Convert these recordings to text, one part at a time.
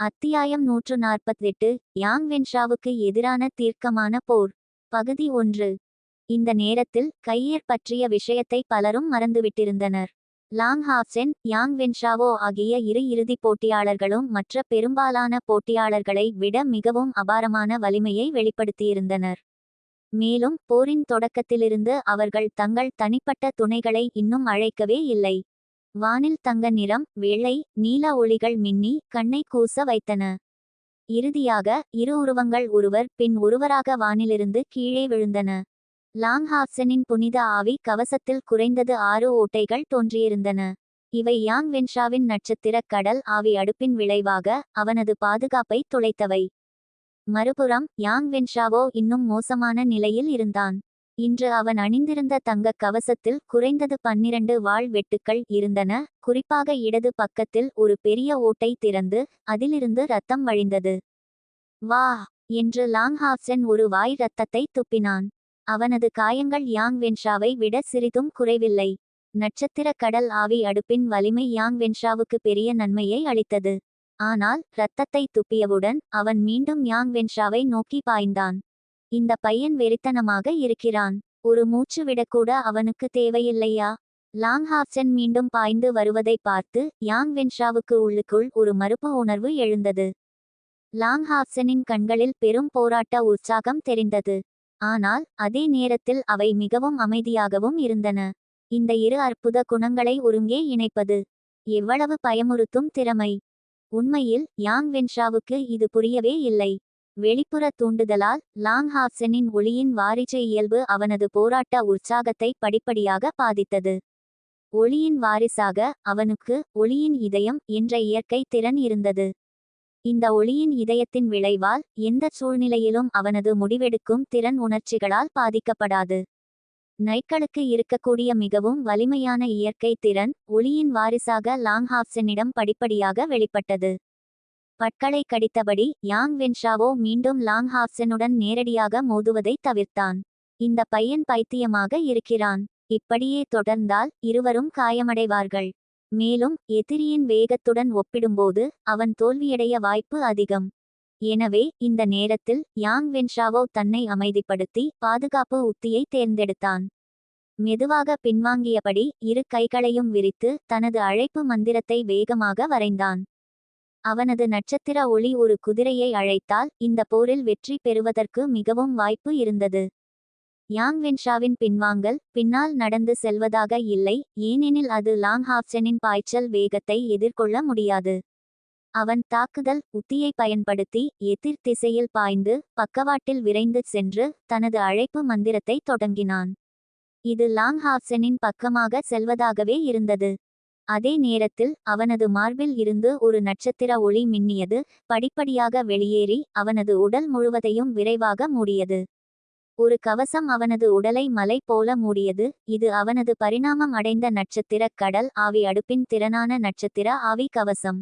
அத்தியாயம் நூற்று நாற்பத்தெட்டு யாங் வென்ஷாவுக்கு எதிரான தீர்க்கமான போர். பகுதி ஒன்று. இந்த நேரத்தில் கையேர் பற்றிய விஷயத்தை பலரும் மறந்துவிட்டிருந்தனர். லாங் ஹாப்சென் யாங் வென்ஷாவோ ஆகிய இரு இறுதிப் போட்டியாளர்களும் மற்ற பெரும்பாலான போட்டியாளர்களை விட மிகவும் அபாரமான வலிமையை வெளிப்படுத்தியிருந்தனர். மேலும் போரின் தொடக்கத்திலிருந்து அவர்கள் தங்கள் தனிப்பட்ட துணைகளை இன்னும் அழைக்கவே இல்லை. வானில் தங்க நிறம் வெள்ளை நீல ஒளிகள் மின்னி கண்ணை கூச வைத்தன. இறுதியாக இரு உருவங்கள் ஒருவர் பின் ஒருவராக வானிலிருந்து கீழே விழுந்தன. லாங் ஹாப்சனின் புனித ஆவி கவசத்தில் குறைந்தது ஆறு ஓட்டைகள் தோன்றியிருந்தன. இவை யாங் வென்ஷாவின் நட்சத்திரக் கடல் ஆவி அடுப்பின் விளைவாக அவனது பாதுகாப்பை துளைத்தவை. மறுபுறம் யாங் வென்ஷாவோ இன்னும் மோசமான நிலையில் இருந்தான். இன்று அவன் அணிந்திருந்த தங்கக் கவசத்தில் குறைந்தது பன்னிரண்டு வாள் வெட்டுக்கள் இருந்தன. குறிப்பாக இடது பக்கத்தில் ஒரு பெரிய ஓட்டை திறந்து அதிலிருந்து ரத்தம் வழிந்தது. வா என்று லாங் ஹாப்சன் ஒரு வாய் ரத்தத்தை துப்பினான். அவனது காயங்கள் யாங் வென்ஷாவை விட சிறிதும் குறைவில்லை. நட்சத்திர கடல் ஆவி அடுப்பின் வலிமை யாங் வென்ஷாவுக்கு பெரிய நன்மையை அளித்தது. ஆனால் இரத்தத்தை துப்பியவுடன் அவன் மீண்டும் யாங் வென்ஷாவை நோக்கி பாய்ந்தான். இந்த பையன் வெறித்தனமாக இருக்கிறான். ஒரு மூச்சு விடக்கூட அவனுக்கு தேவையில்லையா? லாங் ஹாப்சன் மீண்டும் பாய்ந்து வருவதை பார்த்து யாங் வென்ஷாவுக்கு உள்ளுக்குள் ஒரு மறுப்பு உணர்வு எழுந்தது. லாங் ஹாப்சனின் கண்களில் பெரும் போராட்ட உற்சாகம் தெரிந்தது. ஆனால் அதே நேரத்தில் அவை மிகவும் அமைதியாகவும் இருந்தன. இந்த இரு அற்புத குணங்களை ஒருங்கே இணைப்பது எவ்வளவு பயமுறுத்தும் திறமை. உண்மையில் யாங் வென்ஷாவுக்கு இது புரியவே இல்லை. வெளிப்புற தூண்டுதலால் லாங் ஹாப்சனின் ஒளியின் வாரிசு இயல்பு அவனது போராட்ட உற்சாகத்தை படிப்படியாக பாதித்தது. ஒளியின் வாரிசாக அவனுக்கு ஒளியின் இதயம் என்ற இயற்கை திறன் இருந்தது. இந்த ஒளியின் இதயத்தின் விளைவால் எந்த சூழ்நிலையிலும் அவனது முடிவெடுக்கும் திறன் உணர்ச்சிகளால் பாதிக்கப்படாது. நைட்களுக்கு இருக்கக்கூடிய மிகவும் வலிமையான இயற்கை திறன் ஒளியின் வாரிசாக லாங் ஹாப்சனிடம் படிப்படியாக வெளிப்பட்டது. பட்களை கடித்தபடி யாங் வென்ஷாவோ மீண்டும் லாங் ஹாப்சனுடன் நேரடியாக மோதுவதை தவிர்த்தான். இந்த பையன் பைத்தியமாக இருக்கிறான். இப்படியே தொடர்ந்தால் இருவரும் காயமடைவார்கள். மேலும் எதிரியின் வேகத்துடன் ஒப்பிடும்போது அவன் தோல்வியடைய வாய்ப்பு அதிகம். எனவே இந்த நேரத்தில் யாங் வென்ஷாவோ தன்னை அமைதிப்படுத்தி பாதுகாப்பு உத்தியை தேர்ந்தெடுத்தான். மெதுவாக பின்வாங்கியபடி இரு கைகளையும் விரித்து தனது அழைப்பு மந்திரத்தை வேகமாக வரைந்தான். அவனது நட்சத்திர ஒளி ஒரு குதிரையை அழைத்தால் இந்த போரில் வெற்றி பெறுவதற்கு மிகவும் வாய்ப்பு இருந்தது. யாங் வென்ஷாவின் பின்வாங்கல் பின்னால் நடந்து செல்வதாக இல்லை ஏனெனில் அது லாங் ஹாப்சனின் பாய்ச்சல் வேகத்தை எதிர்கொள்ள முடியாது. அவன் தாக்குதல் உத்தியை பயன்படுத்தி எதிர் திசையில் பாய்ந்து பக்கவாட்டில் விரைந்து சென்று தனது அழைப்பு மந்திரத்தை தொடங்கினான். இது லாங் ஹாப்சனின் பக்கமாக செல்வதாகவே இருந்தது. அதே நேரத்தில் அவனது மார்பில் இருந்து ஒரு நட்சத்திர ஒளி மின்னியது படிப்படியாக வெளியேறி அவனது உடல் முழுவதையும் விரைவாக மூடியது. ஒரு கவசம் அவனது உடலை மலை போல மூடியது இது அவனது பரிணாமம் அடைந்த நட்சத்திர கடல் ஆவி அடுப்பின் திறனான நட்சத்திர ஆவி கவசம்.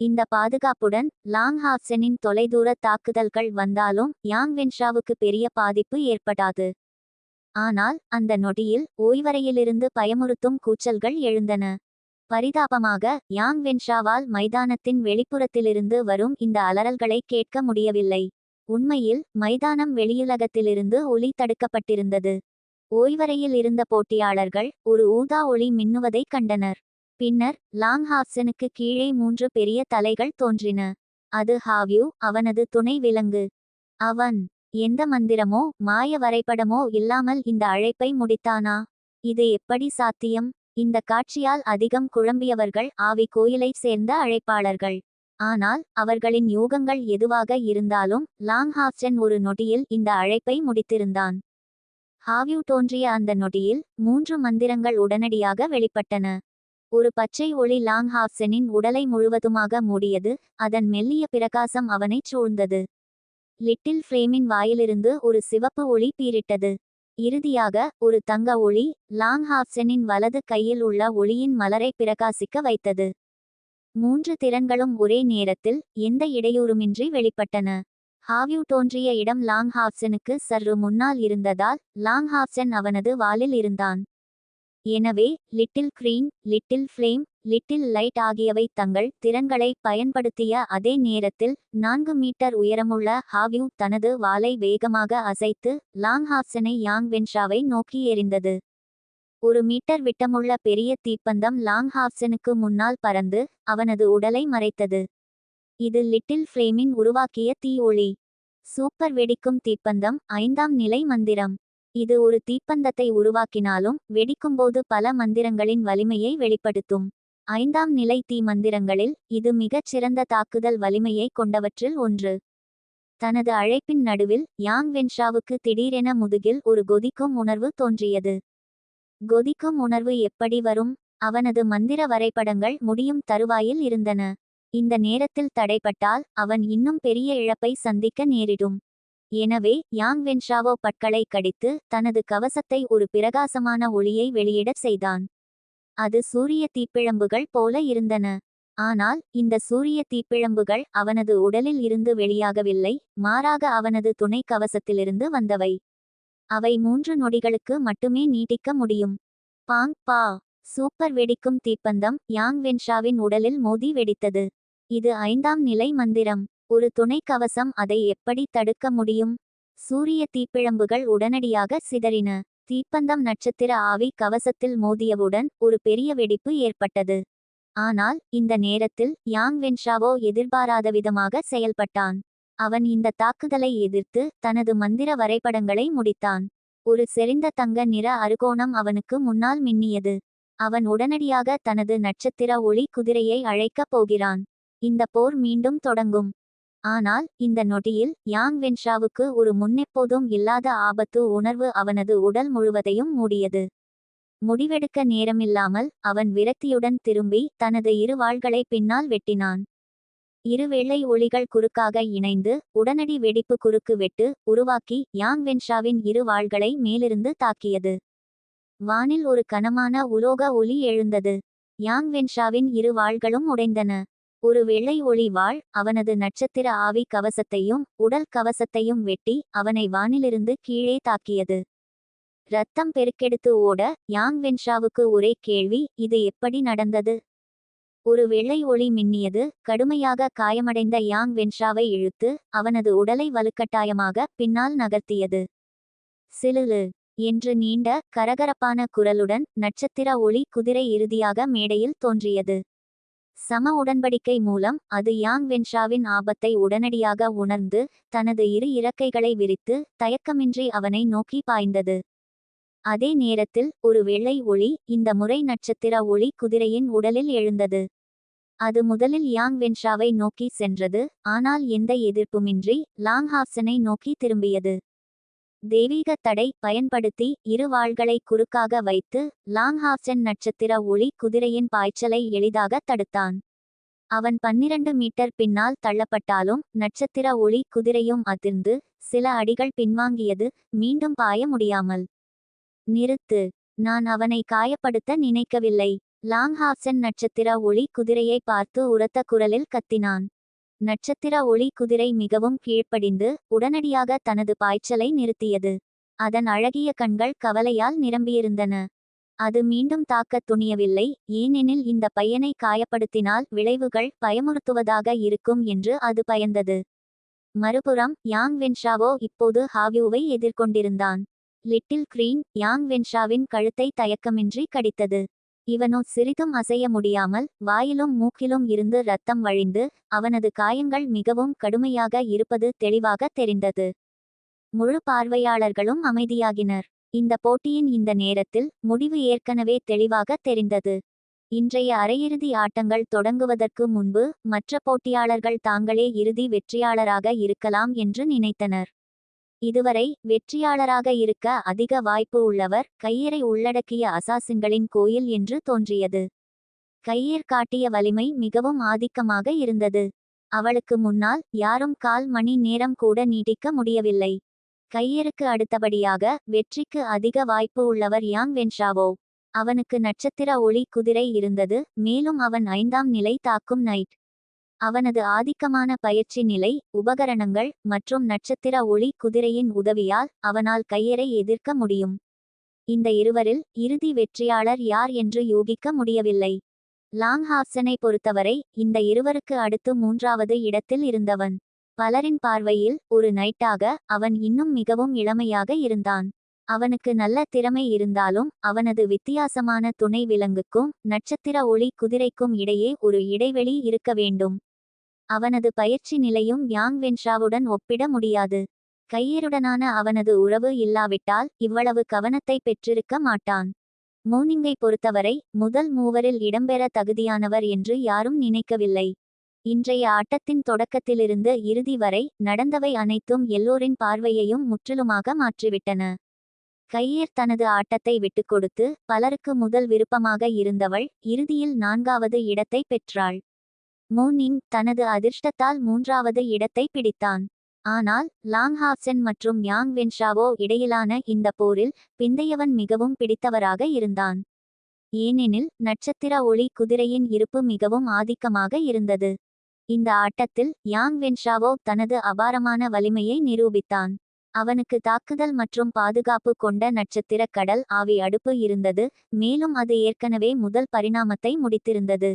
இந்த பாதுகாப்புடன் லாங் ஹாப்சனின் தொலைதூர தாக்குதல்கள் வந்தாலும் யாங் வென்ஷாவுக்கு பெரிய பாதிப்பு ஏற்படாது. ஆனால் அந்த நொடியில் ஓய்வறையிலிருந்து பயமுறுத்தும் கூச்சல்கள் எழுந்தன. பரிதாபமாக யாங் வென்ஷாவால் மைதானத்தின் வெளிப்புறத்திலிருந்து வரும் இந்த அலறல்களை கேட்க முடியவில்லை. உண்மையில் மைதானம் வெளியுலகத்திலிருந்து ஒளி தடுக்கப்பட்டிருந்தது. ஓய்வறையில் இருந்த போட்டியாளர்கள் ஒரு ஊதா ஒளி மின்னுவதைக் கண்டனர். பின்னர் லாங் ஹாப்சனுக்கு கீழே மூன்று பெரிய தலைகள் தோன்றின. அது ஹாவ்யூ அவனது துணை விலங்கு. அவன் எந்த மந்திரமோ மாய வரைபடமோ இல்லாமல் இந்த அழைப்பை முடித்தானா? இது எப்படி சாத்தியம்? இந்த காட்சியால் அதிகம் குழம்பியவர்கள் ஆவி கோயிலைச் சேர்ந்த அழைப்பாளர்கள். ஆனால் அவர்களின் யூகங்கள் எதுவாக இருந்தாலும் லாங் ஹாப்சன் ஒரு நொடியில் இந்த அழைப்பை முடித்திருந்தான். ஹாவ்யூ தோன்றிய அந்த நொடியில் மூன்று மந்திரங்கள் உடனடியாக வெளிப்பட்டன. ஒரு பச்சை ஒளி லாங் ஹாப்சனின் உடலை முழுவதுமாக மூடியது அதன் மெல்லிய பிரகாசம் அவனைச் சூழ்ந்தது. லிட்டில் ஃப்ளேமின் வாயிலிருந்து ஒரு சிவப்பு ஒளி பீரிட்டது இறுதியாக ஒரு தங்க ஒளி லாங்ஹாப்சனின் வலது கையில் உள்ள ஒளியின் மலரை பிரகாசிக்க வைத்தது. மூன்று திறன்களும் ஒரே நேரத்தில் எந்த இடையூறுமின்றி வெளிப்பட்டன. ஹாவ்யூ தோன்றிய இடம் லாங்ஹாப்சனுக்கு சற்று முன்னால் இருந்ததால் லாங்ஹாப்சன் அவனது வாலில் இருந்தான். எனவே little green little flame little light ஆகியவை தங்கள் திறன்களை பயன்படுத்திய அதே நேரத்தில் நான்கு மீட்டர் உயரமுள்ள ஹாவ்யூ தனது வாளை வேகமாக அசைத்து லாங் ஹாப்சனை யாங் வென்ஷாவை நோக்கி எறிந்தது. ஒரு மீட்டர் விட்டமுள்ள பெரிய தீப்பந்தம் லாங் ஹாப்சனுக்கு முன்னால் பறந்து அவனது உடலை மறைத்தது. இது லிட்டில் ஃப்ளேமின் உருவாக்கிய தீ ஒளி. சூப்பர் வெடிக்கும் தீப்பந்தம் ஐந்தாம் நிலை மந்திரம். இது ஒரு தீப்பந்தத்தை உருவாக்கினாலும் வெடிக்கும்போது பல மந்திரங்களின் வலிமையை வெளிப்படுத்தும். ஐந்தாம் நிலை தீ மந்திரங்களில் இது மிகச் சிறந்த தாக்குதல் வலிமையை கொண்டவற்றில் ஒன்று. தனது அழைப்பின் நடுவில் யாங் வென்ஷாவுக்கு திடீரென முதுகில் ஒரு கொதிக்கும் உணர்வு தோன்றியது. கொதிக்கும் உணர்வு எப்படி வரும்? அவனது மந்திர வரைபடங்கள் முடியும் தருவாயில் இருந்தன. இந்த நேரத்தில் தடைப்பட்டால் அவன் இன்னும் பெரிய இழப்பை சந்திக்க நேரிடும். எனவே யாங் வென்ஷாவோ பட்களை கடித்து தனது கவசத்தை ஒரு பிரகாசமான ஒளியை வெளியிடச் செய்தான். அது சூரிய தீப்பிழம்புகள் போல இருந்தன. ஆனால் இந்த சூரிய தீப்பிழம்புகள் அவனது உடலில் இருந்து வெளியாகவில்லை மாறாக அவனது துணை கவசத்திலிருந்து வந்தவை. அவை மூன்று நொடிகளுக்கு மட்டுமே நீட்டிக்க முடியும். பாங் பா. சூப்பர் வெடிக்கும் தீப்பந்தம் யாங் வென்ஷாவின் உடலில் மோதி வெடித்தது. இது ஐந்தாம் நிலை மந்திரம். ஒரு துணை கவசம் அதை எப்படி தடுக்க முடியும்? சூரிய தீப்பிழம்புகள் உடனடியாக சிதறின. தீப்பந்தம் நட்சத்திர ஆவி கவசத்தில் மோதியவுடன் ஒரு பெரிய வெடிப்பு ஏற்பட்டது. ஆனால் இந்த நேரத்தில் யாங் வென்ஷாவோ எதிர்பாராத விதமாக செயல்பட்டான். அவன் இந்த தாக்குதலை எதிர்த்து தனது மந்திர வரைபடங்களை முடித்தான். ஒரு செறிந்த தங்க நிற அருகோணம் அவனுக்கு முன்னால் மின்னியது. அவன் உடனடியாக தனது நட்சத்திர ஒளி குதிரையை அழைக்கப் போகிறான். இந்த போர் மீண்டும் தொடங்கும். ஆனால் இந்த நொடியில் யாங் வென்ஷாவுக்கு ஒரு முன்னெப்போதும் இல்லாத ஆபத்து உணர்வு அவனது உடல் முழுவதையும் மூடியது. முடிவெடுக்க நேரமில்லாமல் அவன் விரக்தியுடன் திரும்பி தனது இரு வாள்களை பின்னால் வெட்டினான். இரு வெள்ளை ஒளிகள் குறுக்காக இணைந்து உடனடி வெடிப்பு குறுக்கு வெட்டு உருவாக்கி யாங் வென்ஷாவின் இரு வாள்களை மேலிருந்து தாக்கியது. வானில் ஒரு கனமான உலோக ஒலி எழுந்தது. யாங் வென்ஷாவின் இரு வாள்களும் உடைந்தன. ஒரு வெள்ளை ஒளி வாழ் அவனது நட்சத்திர ஆவி கவசத்தையும் உடல் கவசத்தையும் வெட்டி அவனை வானிலிருந்து கீழே தாக்கியது. ரத்தம் பெருக்கெடுத்து ஓட யாங் வென்ஷாவுக்கு ஒரே கேள்வி இது எப்படி நடந்தது? ஒரு வெள்ளை ஒளி மின்னியது கடுமையாக காயமடைந்த யாங் வென்ஷாவை இழுத்து அவனது உடலை வலுக்கட்டாயமாக பின்னால் நகர்த்தியது. சிலுலு! என்று நீண்ட கரகரப்பான குரலுடன் நட்சத்திர ஒளி குதிரை இறுதியாக மேடையில் தோன்றியது. சம உடன்படிக்கை மூலம் அது யாங் வென்ஷாவின் ஆபத்தை உடனடியாக உணர்ந்து தனது இரு இறக்கைகளை விரித்து தயக்கமின்றி அவனை நோக்கி பாய்ந்தது. அதே நேரத்தில் ஒரு வெள்ளை ஒளி இந்த முறை நட்சத்திர ஒளி குதிரையின் உடலில் எழுந்தது. அது முதலில் யாங் வென்ஷாவை நோக்கி சென்றது ஆனால் எந்த எதிர்ப்புமின்றி லாங்ஹாப்சனை நோக்கி திரும்பியது. தெய்வீக தடை பயன்படுத்தி இரு வாள்களை குறுக்காக வைத்து லாங்ஹாப்சன் நட்சத்திர ஒளி குதிரையின் பாய்ச்சலை எளிதாக தடுத்தான். அவன் பன்னிரண்டு மீட்டர் பின்னால் தள்ளப்பட்டாலும் நட்சத்திர ஒளி குதிரையும் அதிர்ந்து சில அடிகள் பின்வாங்கியது மீண்டும் பாய முடியாமல். நிறுத்து நான் அவனை காயப்படுத்த நினைக்கவில்லை. லாங்ஹாப்சன் நட்சத்திர ஒளி குதிரையை பார்த்து உரத்த குரலில் கத்தினான். நட்சத்திர ஒளி குதிரை மிகவும் கீழ்ப்படிந்து உடனடியாக தனது பாய்ச்சலை நிறுத்தியது. அதன் அழகிய கண்கள் கவலையால் நிரம்பியிருந்தன. அது மீண்டும் தாக்கத் துணியவில்லை ஏனெனில் இந்த பையனை காயப்படுத்தினால் விளைவுகள் பயமுறுத்துவதாக இருக்கும் என்று அது பயந்தது. மறுபுறம் யாங் வென்ஷாவோ இப்போது ஹாவியூவை எதிர்கொண்டிருந்தான். லிட்டில் கிரீன் யாங் வென்ஷாவின் கழுத்தை தயக்கமின்றி கடித்தது. இவனோ சிறிதும் அசைய முடியாமல் வாயிலும் மூக்கிலும் இருந்து ரத்தம் வழிந்து அவனது காயங்கள் மிகவும் கடுமையாக இருப்பது தெளிவாக தெரிந்தது. முழு பார்வையாளர்களும் அமைதியாகினர். இந்த போட்டியின் இந்த நேரத்தில் முடிவு ஏற்கனவே தெளிவாக தெரிந்தது. இன்றைய அரையிறுதி ஆட்டங்கள் தொடங்குவதற்கு முன்பு மற்ற போட்டியாளர்கள் தாங்களே இறுதி வெற்றியாளராக இருக்கலாம் என்று நினைத்தனர். இதுவரை வெற்றியாளராக இருக்க அதிக வாய்ப்பு உள்ளவர் கையரை உள்ளடக்கிய அசாசின்களின் கோயில் என்று தோன்றியது. கையர் காட்டிய வலிமை மிகவும் ஆதிக்கமாக இருந்தது. அவளுக்கு முன்னால் யாரும் கால் மணி நேரம் கூட நீட்டிக்க முடியவில்லை. கையருக்கு அடுத்தபடியாக வெற்றிக்கு அதிக வாய்ப்பு உள்ளவர் யாங் வென்ஷாவோ. அவனுக்கு நட்சத்திர ஒளி குதிரை இருந்தது மேலும் அவன் ஐந்தாம் நிலை தாக்கும் நைட். அவனது ஆதிக்கமான பயிற்சி நிலை உபகரணங்கள் மற்றும் நட்சத்திர ஒளி குதிரையின் உதவியால் அவனால் கையரை எதிர்க்க முடியும். இந்த இருவரில் இறுதி வெற்றியாளர் யார் என்று யூகிக்க முடியவில்லை. லாங்ஹாப்சனை பொறுத்தவரை இந்த இருவருக்கு அடுத்து மூன்றாவது இடத்தில் இருந்தவன். பலரின் பார்வையில் ஒரு நைட்டாக அவன் இன்னும் மிகவும் இளமையாக இருந்தான். அவனுக்கு நல்ல திறமை இருந்தாலும் அவனது வித்தியாசமான துணை விலங்குக்கும் நட்சத்திர ஒளி குதிரைக்கும் இடையே ஒரு இடைவெளி இருக்க வேண்டும். அவனது பயிற்சி நிலையும் யாங் வென்ஷாவுடன் ஒப்பிட முடியாது. கையருடனான அவனது உறவு இல்லாவிட்டால் இவ்வளவு கவனத்தை பெற்றிருக்க மாட்டான். மூனிங்கை பொறுத்தவரை முதல் மூவரில் இடம்பெற தகுதியானவர் என்று யாரும் நினைக்கவில்லை. இன்றைய ஆட்டத்தின் தொடக்கத்திலிருந்து இறுதி வரை நடந்தவை அனைத்தும் எல்லோரின் பார்வையையும் முற்றிலுமாக மாற்றிவிட்டன. கையேர் தனது ஆட்டத்தை விட்டுக்கொடுத்து பலருக்கு முதல் விருப்பமாக இருந்தவள் இறுதியில் நான்காவது இடத்தை பெற்றாள். மூனிங் தனது அதிர்ஷ்டத்தால் மூன்றாவது இடத்தை பிடித்தான். ஆனால் லாங் ஹாப்சென் மற்றும் யாங் வென்ஷாவோ இடையிலான இந்த போரில் பிந்தையவன் மிகவும் பிடித்தவராக இருந்தான். ஏனெனில் நட்சத்திர ஒளி குதிரையின் இருப்பு மிகவும் ஆதிக்கமாக இருந்தது. இந்த ஆட்டத்தில் யாங் வென்ஷாவோ தனது அபாரமான வலிமையை நிரூபித்தான். அவனுக்கு தாக்குதல் மற்றும் பாதுகாப்பு கொண்ட நட்சத்திர கடல் ஆவி அடுப்பு இருந்தது மேலும் அது ஏற்கனவே முதல் பரிணாமத்தை முடித்திருந்தது.